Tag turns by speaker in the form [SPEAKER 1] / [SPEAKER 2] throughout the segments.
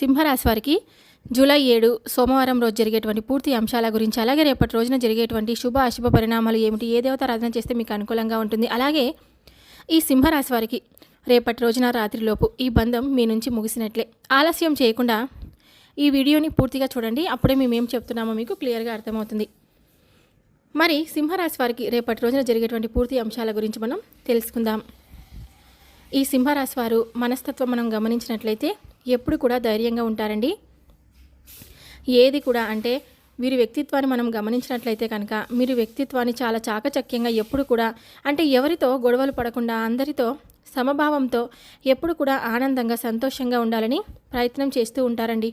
[SPEAKER 1] సింహరాశి వారికి జూలై ఏడు సోమవారం రోజు జరిగేటువంటి పూర్తి అంశాల గురించి అలాగే రేపటి రోజున జరిగేటువంటి శుభ అశుభ పరిణామాలు ఏమిటి ఏ దేవత ఆరాధన చేస్తే మీకు అనుకూలంగా ఉంటుంది. అలాగే ఈ సింహరాశి వారికి రేపటి రోజున రాత్రిలోపు ఈ బంధం మీ నుంచి ముగిసినట్లే. ఆలస్యం చేయకుండా ఈ వీడియోని పూర్తిగా చూడండి. అప్పుడే మేము ఏం చెప్తున్నామో మీకు క్లియర్గా అర్థమవుతుంది. మరి సింహరాశి వారికి రేపటి రోజున జరిగేటువంటి పూర్తి అంశాల గురించి మనం తెలుసుకుందాం. ఈ సింహరాశి వారు మనస్తత్వం మనం గమనించినట్లయితే ఎప్పుడు కూడా ధైర్యంగా ఉంటారండి. ఏది కూడా అంటే వీరి వ్యక్తిత్వాన్ని మనం గమనించినట్లయితే కనుక మీరు వ్యక్తిత్వాన్ని చాలా చాకచక్యంగా ఎప్పుడు కూడా అంటే ఎవరితో గొడవలు పడకుండా అందరితో సమభావంతో ఎప్పుడు కూడా ఆనందంగా సంతోషంగా ఉండాలని ప్రయత్నం చేస్తూ ఉంటారండి.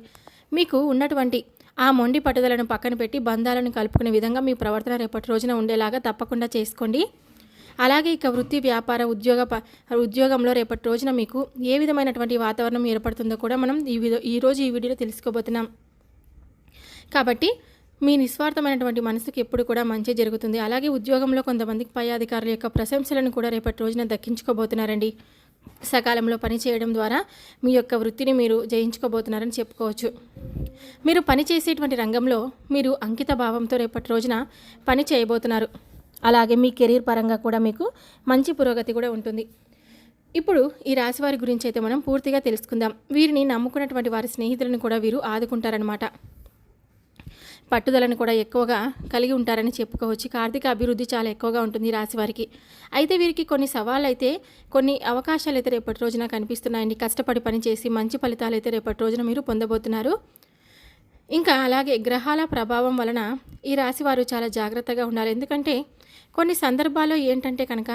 [SPEAKER 1] మీకు ఉన్నటువంటి ఆ మొండి పట్టుదలను పక్కన పెట్టి బంధాలను కలుపుకునే విధంగా మీ ప్రవర్తన రేపటి రోజున ఉండేలాగా తప్పకుండా చేసుకోండి. అలాగే ఇక వృత్తి వ్యాపార ఉద్యోగ ప- ఉద్యోగంలో రేపటి రోజున మీకు ఏ విధమైనటువంటి వాతావరణం ఏర్పడుతుందో కూడా మనం ఈ ఈరోజు ఈ వీడియోలో తెలుసుకోబోతున్నాం. కాబట్టి మీ నిస్వార్థమైనటువంటి మనసుకు ఎప్పుడు కూడా మంచి జరుగుతుంది. అలాగే ఉద్యోగంలో కొంతమందికి పై అధికారుల యొక్క ప్రశంసలను కూడా రేపటి రోజున దక్కించుకోబోతున్నారండి. సకాలంలో పని చేయడం ద్వారా మీ యొక్క వృత్తిని మీరు జయించుకోబోతున్నారని చెప్పుకోవచ్చు. మీరు పని చేసేటువంటి రంగంలో మీరు అంకిత భావంతో రేపటి రోజున పని చేయబోతున్నారు. అలాగే మీ కెరీర్ పరంగా కూడా మీకు మంచి పురోగతి కూడా ఉంటుంది. ఇప్పుడు ఈ రాశి వారి గురించి అయితే మనం పూర్తిగా తెలుసుకుందాం. వీరిని నమ్ముకున్నటువంటి వారి స్నేహితులను కూడా వీరు ఆదుకుంటారనమాట పట్టుదలను కూడా ఎక్కువగా కలిగి ఉంటారని చెప్పుకోవచ్చు. ఆర్థిక అభివృద్ధి చాలా ఎక్కువగా ఉంటుంది రాశివారికి రాశి వారికి. అయితే వీరికి కొన్ని సవాళ్ళు అయితే కొన్ని అవకాశాలు అయితే రేపటి రోజున కనిపిస్తున్నాయండి. కష్టపడి పనిచేసి మంచి ఫలితాలు అయితే రేపటి రోజున మీరు పొందబోతున్నారు. ఇంకా అలాగే గ్రహాల ప్రభావం వలన ఈ రాశి వారు చాలా జాగ్రత్తగా ఉండాలి. ఎందుకంటే కొన్ని సందర్భాల్లో ఏంటంటే కనుక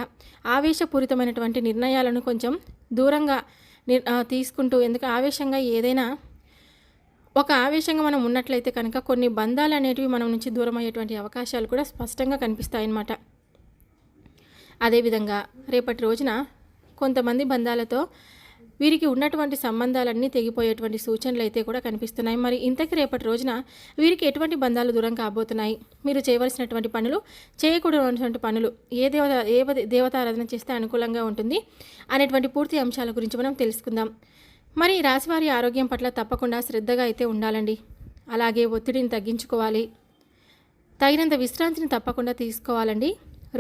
[SPEAKER 1] ఆవేశపూరితమైనటువంటి నిర్ణయాలను కొంచెం దూరంగా నిర్ తీసుకుంటూ ఎందుకు ఆవేశంగా ఏదైనా ఒక ఆవేశంగా మనం ఉన్నట్లయితే కనుక కొన్ని బంధాలు అనేటివి మనం నుంచి దూరం అయ్యేటువంటి అవకాశాలు కూడా స్పష్టంగా కనిపిస్తాయన్నమాట. అదేవిధంగా రేపటి రోజున కొంతమంది బంధాలతో వీరికి ఉన్నటువంటి సంబంధాలన్నీ తెగిపోయేటువంటి సూచనలు అయితే కూడా కనిపిస్తున్నాయి. మరి ఇంతకీ రేపటి రోజున వీరికి ఎటువంటి బంధాలు దూరం కాబోతున్నాయి? మీరు చేయవలసినటువంటి పనులు చేయకూడనటువంటి పనులు ఏ దేవత ఏ దేవతారాధన చేస్తే అనుకూలంగా ఉంటుంది అనేటువంటి పూర్తి అంశాల గురించి మనం తెలుసుకుందాం. మరి రాశివారి ఆరోగ్యం పట్ల తప్పకుండా శ్రద్ధగా అయితే ఉండాలండి. అలాగే ఒత్తిడిని తగ్గించుకోవాలి. తగినంత విశ్రాంతిని తప్పకుండా తీసుకోవాలండి.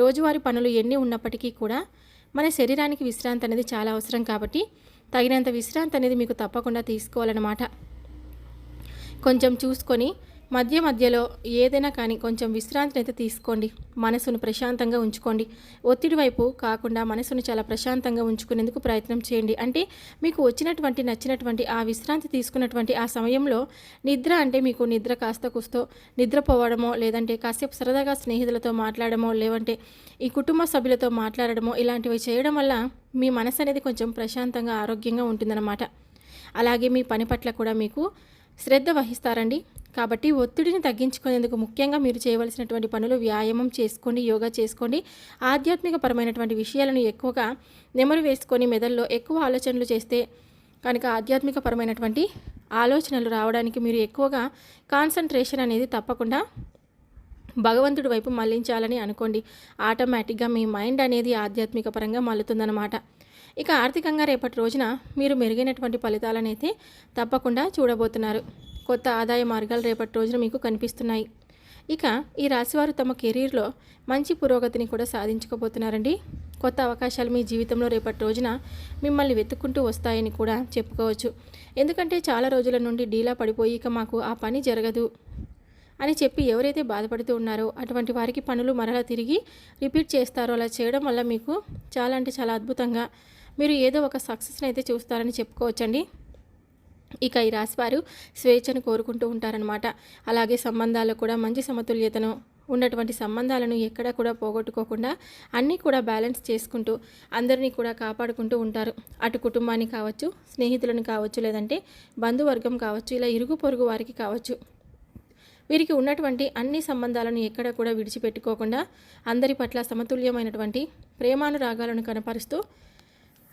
[SPEAKER 1] రోజువారి పనులు ఎన్ని ఉన్నప్పటికీ కూడా మన శరీరానికి విశ్రాంతి అనేది చాలా అవసరం కాబట్టి తగినంత విశ్రాంతి అనేది మీకు తప్పకుండా తీసుకోవాలన్నమాట. కొంచెం చూసుకొని మధ్య మధ్యలో ఏదైనా కానీ కొంచెం విశ్రాంతిని అయితే తీసుకోండి. మనసును ప్రశాంతంగా ఉంచుకోండి. ఒత్తిడి వైపు కాకుండా మనసును చాలా ప్రశాంతంగా ఉంచుకునేందుకు ప్రయత్నం చేయండి. అంటే మీకు వచ్చినటువంటి నచ్చినటువంటి ఆ విశ్రాంతి తీసుకున్నటువంటి ఆ సమయంలో నిద్ర అంటే మీకు నిద్ర కాస్త కుస్తో నిద్రపోవడమో లేదంటే కాసేపు సరదాగా స్నేహితులతో మాట్లాడమో లేవంటే ఈ కుటుంబ సభ్యులతో మాట్లాడడమో ఇలాంటివి చేయడం వల్ల మీ మనసు అనేది కొంచెం ప్రశాంతంగా ఆరోగ్యంగా ఉంటుందన్నమాట. అలాగే మీ పని పట్ల కూడా మీకు శ్రద్ధ వహిస్తారండి. కాబట్టి ఒత్తిడిని తగ్గించుకునేందుకు ముఖ్యంగా మీరు చేయవలసినటువంటి పనులు వ్యాయామం చేసుకోండి యోగా చేసుకోండి. ఆధ్యాత్మిక పరమైనటువంటి విషయాలను ఎక్కువగా నెమరు వేసుకొని మెదల్లో ఎక్కువ ఆలోచనలు చేస్తే కనుక ఆధ్యాత్మిక పరమైనటువంటి ఆలోచనలు రావడానికి మీరు ఎక్కువగా కాన్సన్ట్రేషన్ అనేది తప్పకుండా భగవంతుడి వైపు మళ్ళించాలని అనుకోండి. ఆటోమేటిక్గా మీ మైండ్ అనేది ఆధ్యాత్మిక పరంగా మల్లుతుందన్నమాట ఇక ఆర్థికంగా రేపటి రోజున మీరు మెరుగైనటువంటి ఫలితాలను అయితే తప్పకుండా చూడబోతున్నారు. కొత్త ఆదాయ మార్గాలు రేపటి రోజున మీకు కనిపిస్తున్నాయి. ఇక ఈ రాశివారు తమ కెరీర్లో మంచి పురోగతిని కూడా సాధించుకోబోతున్నారండి. కొత్త అవకాశాలు మీ జీవితంలో రేపటి రోజున మిమ్మల్ని వెతుక్కుంటూ వస్తాయని కూడా చెప్పుకోవచ్చు. ఎందుకంటే చాలా రోజుల నుండి డీలా పడిపోయి ఇక మాకు ఆ పని జరగదు అని చెప్పి ఎవరైతే బాధపడుతూ ఉన్నారో అటువంటి వారికి పనులు మరలా తిరిగి రిపీట్ చేస్తారో అలా చేయడం వల్ల మీకు చాలా అంటే చాలా అద్భుతంగా మీరు ఏదో ఒక సక్సెస్ని అయితే చూస్తారని చెప్పుకోవచ్చండి. ఇక ఈ రాశివారు స్వేచ్ఛను కోరుకుంటూ ఉంటారనమాట అలాగే సంబంధాల్లో కూడా మంచి సమతుల్యతను ఉన్నటువంటి సంబంధాలను ఎక్కడా కూడా పోగొట్టుకోకుండా అన్నీ కూడా బ్యాలెన్స్ చేసుకుంటూ అందరినీ కూడా కాపాడుకుంటూ ఉంటారు. అటు కుటుంబాన్ని కావచ్చు స్నేహితులను కావచ్చు లేదంటే బంధువర్గం కావచ్చు ఇలా ఇరుగు పొరుగు వారికి కావచ్చు. వీరికి ఉన్నటువంటి అన్ని సంబంధాలను ఎక్కడ కూడా విడిచిపెట్టుకోకుండా అందరి పట్ల సమతుల్యమైనటువంటి ప్రేమానురాగాలను కనపరుస్తూ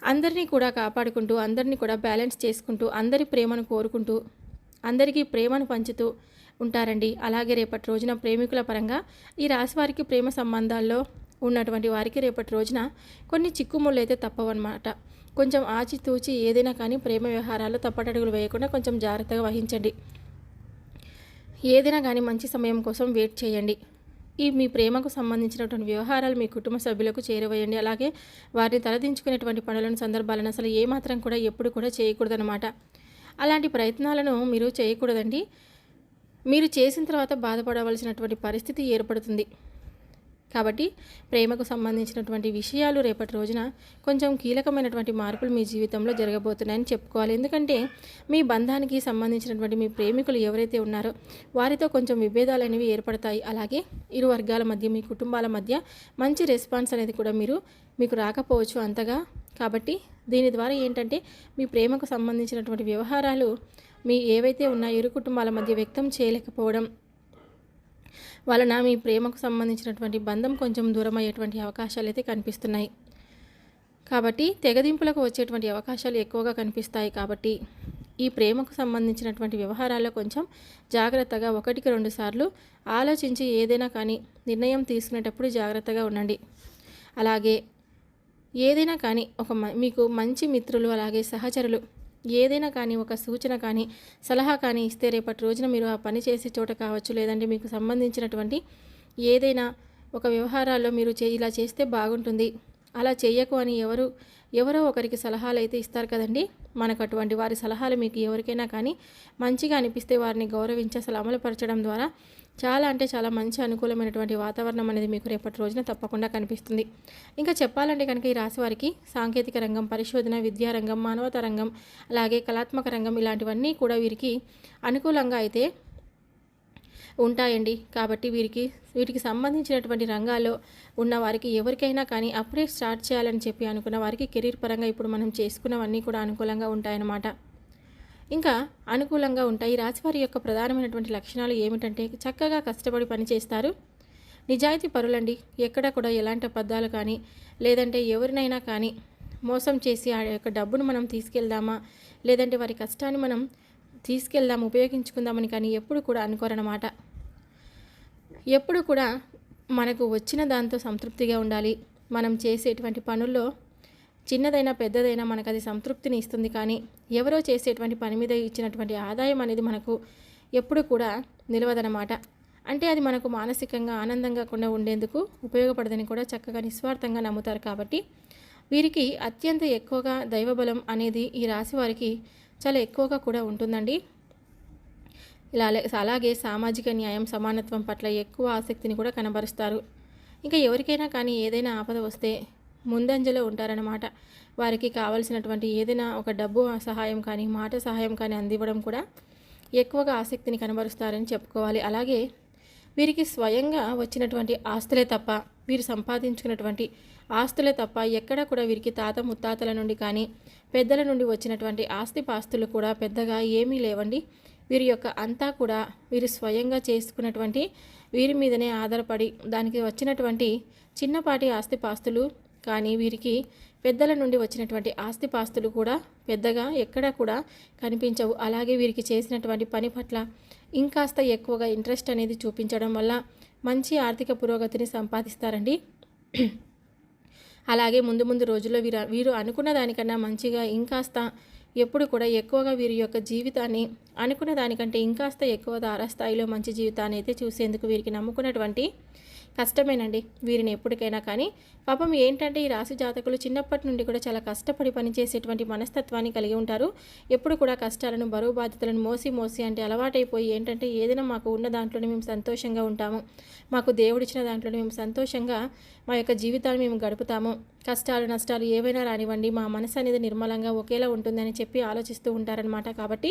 [SPEAKER 1] అందరినీ కూడా కాపాడుకుంటూ అందరినీ కూడా బ్యాలెన్స్ చేసుకుంటూ అందరి ప్రేమను కోరుకుంటూ అందరికీ ప్రేమను పంచుతూ ఉంటారండి. అలాగే రేపటి రోజున ప్రేమికుల పరంగా ఈ రాశి వారికి ప్రేమ సంబంధాల్లో ఉన్నటువంటి వారికి రేపటి రోజున కొన్ని చిక్కుముళ్ళు అయితే తప్పవన్నమాట. కొంచెం ఆచితూచి ఏదైనా కానీ ప్రేమ వ్యవహారాల్లో తప్పటడుగులు వేయకుండా కొంచెం జాగ్రత్తగా వహించండి. ఏదైనా కానీ మంచి సమయం కోసం వెయిట్ చేయండి. ఈ మీ ప్రేమకు సంబంధించినటువంటి వ్యవహారాలు మీ కుటుంబ సభ్యులకు చేరవేయండి. అలాగే వారిని తలదించుకునేటువంటి పనులను సందర్భాలను అసలు ఏమాత్రం కూడా ఎప్పుడు కూడా చేయకూడదనమాట అలాంటి ప్రయత్నాలను మీరు చేయకూడదండి. మీరు చేసిన తర్వాత బాధపడవలసినటువంటి పరిస్థితి ఏర్పడుతుంది. కాబట్టి ప్రేమకు సంబంధించినటువంటి విషయాలు రేపటి రోజున కొంచెం కీలకమైనటువంటి మార్పులు మీ జీవితంలో జరగబోతున్నాయని చెప్పుకోవాలి. ఎందుకంటే మీ బంధానికి సంబంధించినటువంటి మీ ప్రేమికులు ఎవరైతే ఉన్నారో వారితో కొంచెం విభేదాలు అనేవి ఏర్పడతాయి. అలాగే ఇరు వర్గాల మధ్య మీ కుటుంబాల మధ్య మంచి రెస్పాన్స్ అనేది కూడా మీరు మీకు రాకపోవచ్చు అంతగా. కాబట్టి దీని ద్వారా ఏంటంటే మీ ప్రేమకు సంబంధించినటువంటి వ్యవహారాలు మీ ఏవైతే ఉన్నాయో ఇరు కుటుంబాల మధ్య వ్యక్తం చేయలేకపోవడం వలన మీ ప్రేమకు సంబంధించినటువంటి బంధం కొంచెం దూరం అయ్యేటువంటి అవకాశాలు అయితే కనిపిస్తున్నాయి. కాబట్టి తెగదింపులకు వచ్చేటువంటి అవకాశాలు ఎక్కువగా కనిపిస్తాయి. కాబట్టి ఈ ప్రేమకు సంబంధించినటువంటి వ్యవహారాల్లో కొంచెం జాగ్రత్తగా ఒకటికి రెండు సార్లు ఆలోచించి ఏదైనా కానీ నిర్ణయం తీసుకునేటప్పుడు జాగ్రత్తగా ఉండండి. అలాగే ఏదైనా కానీ ఒక మీకు మంచి మిత్రులు అలాగే సహచరులు ఏదైనా కానీ ఒక సూచన కానీ సలహా కానీ ఇస్తే రేపటి రోజున మీరు ఆ పని చేసే చోట కావచ్చు లేదంటే మీకు సంబంధించినటువంటి ఏదైనా ఒక వ్యవహారాల్లో మీరు చే ఇలా చేస్తే బాగుంటుంది. అలా చేయకు అని ఎవరు ఎవరో ఒకరికి సలహాలు అయితే ఇస్తారు కదండి. మనకు అటువంటి వారి సలహాలు మీకు ఎవరికైనా కానీ మంచిగా అనిపిస్తే వారిని గౌరవించి అసలు అమలుపరచడం ద్వారా చాలా అంటే చాలా మంచి అనుకూలమైనటువంటి వాతావరణం అనేది మీకు రేపటి రోజున తప్పకుండా కనిపిస్తుంది. ఇంకా చెప్పాలంటే కనుక ఈ రాశి వారికి సాంకేతిక రంగం పరిశోధన విద్యారంగం మానవత రంగం అలాగే కళాత్మక రంగం ఇలాంటివన్నీ కూడా వీరికి అనుకూలంగా అయితే ఉంటాయండి. కాబట్టి వీరికి వీటికి సంబంధించినటువంటి రంగాల్లో ఉన్న వారికి ఎవరికైనా కానీ అప్పుడే స్టార్ట్ చేయాలని చెప్పి అనుకున్న వారికి కెరీర్ పరంగా ఇప్పుడు మనం చేసుకున్నవన్నీ కూడా అనుకూలంగా ఉంటాయన్నమాట. ఇంకా అనుకూలంగా ఉంటాయి. రాశివారి యొక్క ప్రధానమైనటువంటి లక్షణాలు ఏమిటంటే చక్కగా కష్టపడి పనిచేస్తారు నిజాయితీ పరులండి. ఎక్కడ కూడా ఎలాంటి అబద్ధాలు కానీ లేదంటే ఎవరినైనా కానీ మోసం చేసి ఆ యొక్క డబ్బును మనం తీసుకెళ్దామా లేదంటే వారి కష్టాన్ని మనం తీసుకెళ్దాం ఉపయోగించుకుందామని కానీ ఎప్పుడు కూడా అనుకోరనమాట ఎప్పుడు కూడా మనకు వచ్చిన దాంతో సంతృప్తిగా ఉండాలి. మనం చేసేటువంటి పనుల్లో చిన్నదైనా పెద్దదైనా మనకు అది సంతృప్తిని ఇస్తుంది కానీ ఎవరో చేసేటువంటి పని మీద ఇచ్చినటువంటి ఆదాయం అనేది మనకు ఎప్పుడు కూడా నిలవదనమాట అంటే అది మనకు మానసికంగా ఆనందంగా కూడా ఉండేందుకు ఉపయోగపడదని కూడా చక్కగా నిస్వార్థంగా నమ్ముతారు కాబట్టి వీరికి అత్యంత ఎక్కువగా దైవబలం అనేది ఈ రాశి వారికి చాలా ఎక్కువగా కూడా ఉంటుందండి. ఇలా అలాగే సామాజిక న్యాయం సమానత్వం పట్ల ఎక్కువ ఆసక్తిని కూడా కనబరుస్తారు. ఇంకా ఎవరికైనా కానీ ఏదైనా ఆపద వస్తే ముందంజలో ఉంటారన్నమాట. వారికి కావలసినటువంటి ఏదైనా ఒక డబ్బు సహాయం కానీ మాట సహాయం కానీ అందివ్వడం కూడా ఎక్కువగా ఆసక్తిని కనబరుస్తారని చెప్పుకోవాలి. అలాగే వీరికి స్వయంగా వచ్చినటువంటి ఆస్తులే తప్ప వీరు సంపాదించుకున్నటువంటి ఆస్తులే తప్ప ఎక్కడ కూడా వీరికి తాత ముత్తాతల నుండి కానీ పెద్దల నుండి వచ్చినటువంటి ఆస్తి పాస్తులు కూడా పెద్దగా ఏమీ లేవండి. వీరి యొక్క అంతా కూడా వీరు స్వయంగా చేసుకున్నటువంటి వీరి మీదనే ఆధారపడి దానికి వచ్చినటువంటి చిన్నపాటి ఆస్తిపాస్తులు కానీ వీరికి పెద్దల నుండి వచ్చినటువంటి ఆస్తిపాస్తులు కూడా పెద్దగా ఎక్కడా కూడా కనిపించవు. అలాగే వీరికి చేసినటువంటి పని పట్ల ఇంకాస్త ఎక్కువగా ఇంట్రెస్ట్ అనేది చూపించడం వల్ల మంచి ఆర్థిక పురోగతిని సంపాదిస్తారండి. అలాగే ముందు ముందు రోజుల్లో వీరు వీరు అనుకున్న దానికన్నా మంచిగా ఇంకాస్త ఎప్పుడు కూడా ఎక్కువగా వీరి యొక్క జీవితాన్ని అనుకున్న దానికంటే ఇంకాస్త ఎక్కువ ధారాస్థాయిలో మంచి జీవితాన్ని అయితే చూసేందుకు వీరికి నమ్ముకున్నటువంటి కష్టమేనండి. వీరిని ఎప్పటికైనా కానీ. పాపం ఏంటంటే ఈ రాశి జాతకులు చిన్నప్పటి నుండి కూడా చాలా కష్టపడి పనిచేసేటువంటి మనస్తత్వాన్ని కలిగి ఉంటారు. ఎప్పుడు కూడా కష్టాలను బరువు బాధ్యతలను మోసి మోసి అంటే అలవాటైపోయి ఏంటంటే ఏదైనా మాకు ఉన్న దాంట్లోనే మేము సంతోషంగా ఉంటాము. మాకు దేవుడిచ్చిన దాంట్లోనే మేము సంతోషంగా మా యొక్క జీవితాన్ని మేము గడుపుతాము. కష్టాలు నష్టాలు ఏవైనా రానివ్వండి. మా మనసు అనేది నిర్మలంగా ఒకేలా ఉంటుందని చెప్పి ఆలోచిస్తూ ఉంటారనమాట కాబట్టి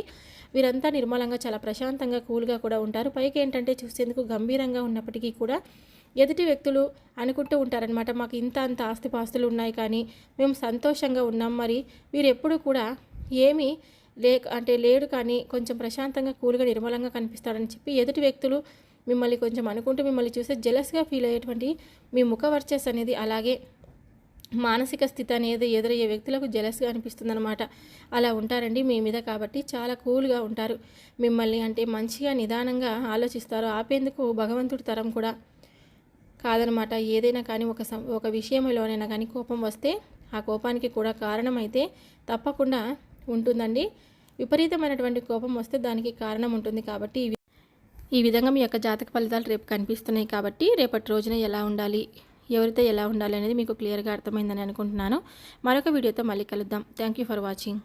[SPEAKER 1] వీరంతా నిర్మలంగా చాలా ప్రశాంతంగా కూల్గా కూడా ఉంటారు. పైకి ఏంటంటే చూసేందుకు గంభీరంగా ఉన్నప్పటికీ కూడా ఎదుటి వ్యక్తులు అనుకుంటూ ఉంటారనమాట మాకు ఇంత అంత ఆస్తిపాస్తులు ఉన్నాయి కానీ మేము సంతోషంగా ఉన్నాం. మరి వీరు ఎప్పుడు కూడా ఏమీ లే అంటే లేడు కానీ కొంచెం ప్రశాంతంగా కూల్గా నిర్మలంగా కనిపిస్తాడని చెప్పి ఎదుటి వ్యక్తులు మిమ్మల్ని కొంచెం అనుకుంటూ మిమ్మల్ని చూస్తే జెలస్గా ఫీల్ అయ్యేటువంటి మీ ముఖ వర్చస్ అనేది అలాగే మానసిక స్థితి అనేది ఎదురయ్యే వ్యక్తులకు జెలస్గా అనిపిస్తుంది అనమాట అలా ఉంటారండి మీ మీద కాబట్టి చాలా కూల్గా ఉంటారు. మిమ్మల్ని అంటే మంచిగా నిదానంగా ఆలోచిస్తారు. ఆపేందుకు భగవంతుడి తరం కూడా కాదనమాట. ఏదైనా కానీ ఒక సం ఒక విషయంలోనైనా కానీ కోపం వస్తే ఆ కోపానికి కూడా కారణం అయితే తప్పకుండా ఉంటుందండి. విపరీతమైనటువంటి కోపం వస్తే దానికి కారణం ఉంటుంది కాబట్టి ఈ ఈ విధంగా మీ యొక్క జాతక ఫలితాలు రేపు కనిపిస్తున్నాయి కాబట్టి రేపటి రోజున ఎలా ఉండాలి ఎవరితో ఎలా ఉండాలి అనేది మీకు క్లియర్గా అర్థమైందని అనుకుంటున్నాను. మరొక వీడియోతో మళ్ళీ కలుద్దాం. Thank you for watching.